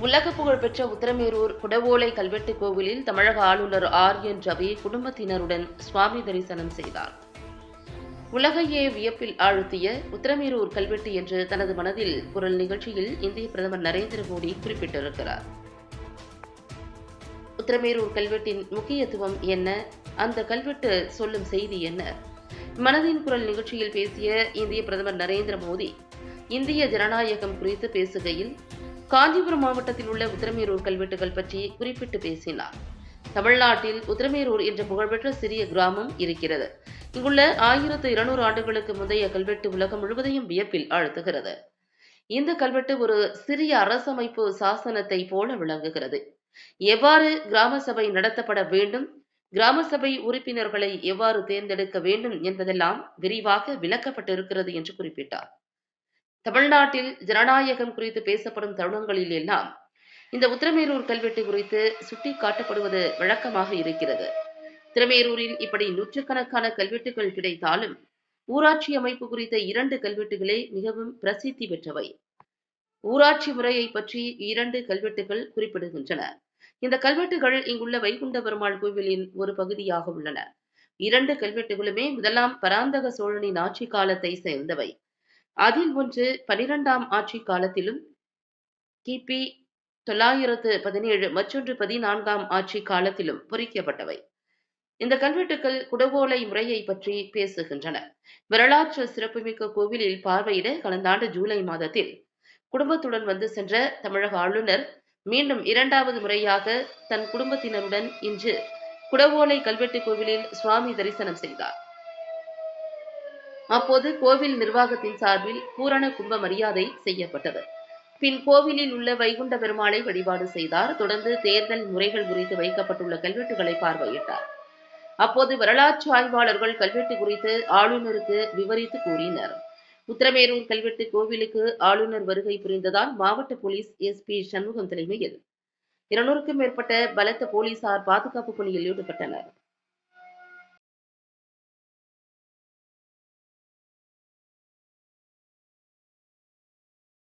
உலக புகழ்பெற்ற உத்தரமேரூர் குடவோலை கல்வெட்டு கோவிலில் தமிழக ஆளுநர் ஆர் என் ரவி குடும்பத்தினருடன் சுவாமி தரிசனம் செய்தார். உலகையே வியப்பில் ஆழ்த்திய உத்தரமேரூர் கல்வெட்டு என்று தனது மனதில் குரல் நிகழ்ச்சியில் இந்திய பிரதமர் நரேந்திர மோடி குறிப்பிட்டிருக்கிறார். உத்தரமேரூர் கல்வெட்டின் முக்கியத்துவம் என்ன? அந்த கல்வெட்டு சொல்லும் செய்தி என்ன? மனதின் குரல் நிகழ்ச்சியில் பேசிய இந்திய பிரதமர் நரேந்திர மோடி இந்திய ஜனநாயகம் குறித்து பேசுகையில் காஞ்சிபுரம் மாவட்டத்தில் உள்ள உத்திரமேரூர் கல்வெட்டுகள் பற்றி குறிப்பிட்டு பேசினார். தமிழ்நாட்டில் உத்திரமேரூர் என்ற புகழ்பெற்ற சிறிய கிராமம் இருக்கிறது. இங்குள்ள ஆயிரத்து இருநூறு ஆண்டுகளுக்கு முந்தைய கல்வெட்டு உலகம் முழுவதையும் வியப்பில் ஆழ்த்துகிறது. இந்த கல்வெட்டு ஒரு சிறிய அரசமைப்பு சாசனத்தை போல விளங்குகிறது. எவ்வாறு கிராம சபை நடத்தப்பட வேண்டும்? கிராம சபை உறுப்பினர்களை எவ்வாறு தேர்ந்தெடுக்க வேண்டும் என்பதெல்லாம் விரிவாக விளக்கப்பட்டிருக்கிறது என்று குறிப்பிட்டார். தமிழ்நாட்டில் ஜனநாயகம் குறித்து பேசப்படும் தருணங்களில் எல்லாம் இந்த உத்திரமேரூர் கல்வெட்டு குறித்து சுட்டி காட்டப்படுவது வழக்கமாக இருக்கிறது. திருமேரூரில் இப்படி நூற்றுக்கணக்கான கல்வெட்டுகள் கிடைத்தாலும் ஊராட்சி அமைப்பு குறித்த இரண்டு கல்வெட்டுகளே மிகவும் பிரசித்தி பெற்றவை. ஊராட்சி முறையை பற்றி இரண்டு கல்வெட்டுகள் குறிப்பிடுகின்றன. இந்த கல்வெட்டுகள் இங்குள்ள வைகுண்ட பெருமாள் கோவிலின் ஒரு பகுதியாக உள்ளன. இரண்டு கல்வெட்டுகளுமே முதலாம் பராந்தக சோழனின் ஆட்சி காலத்தை சேர்ந்தவை. அதில் ஒன்று பனிரெண்டாம் ஆட்சி காலத்திலும் கிபி தொள்ளாயிரத்து பதினேழு மற்றொன்று பதினான்காம் ஆட்சி காலத்திலும் பொறிக்கப்பட்டவை. இந்த கல்வெட்டுக்கள் குடவோலை முறையை பற்றி பேசுகின்றன. வரலாற்று சிறப்புமிக்க கோவிலில் பார்வையிட கடந்த ஆண்டு ஜூலை மாதத்தில் குடும்பத்துடன் வந்து சென்ற தமிழக ஆளுநர் மீண்டும் இரண்டாவது முறையாக தன் குடும்பத்தினருடன் இன்று குடவோலை கல்வெட்டு கோவிலில் சுவாமி தரிசனம் செய்தார். அப்போது கோவில் நிர்வாகத்தின் சார்பில் பூரண கும்ப மரியாதை செய்யப்பட்டது. பின் கோவிலில் உள்ள வைகுண்ட பெருமாளை வழிபாடு செய்தார். தொடர்ந்து தேர்தல் முறைகள் குறித்து வைக்கப்பட்டுள்ள கல்வெட்டுகளை பார்வையிட்டார். அப்போது வரலாற்று ஆய்வாளர்கள் கல்வெட்டு குறித்து ஆளுநருக்கு விவரித்து கூறினர். உத்தரமேரூர் கல்வெட்டு கோவிலுக்கு ஆளுநர் வருகை புரிந்ததால் மாவட்ட போலீஸ் எஸ்பி சண்முகம் தலைமையில் இருநூறுக்கும் மேற்பட்ட பலத்த போலீசார் பாதுகாப்பு பணியில் ஈடுபட்டனர்.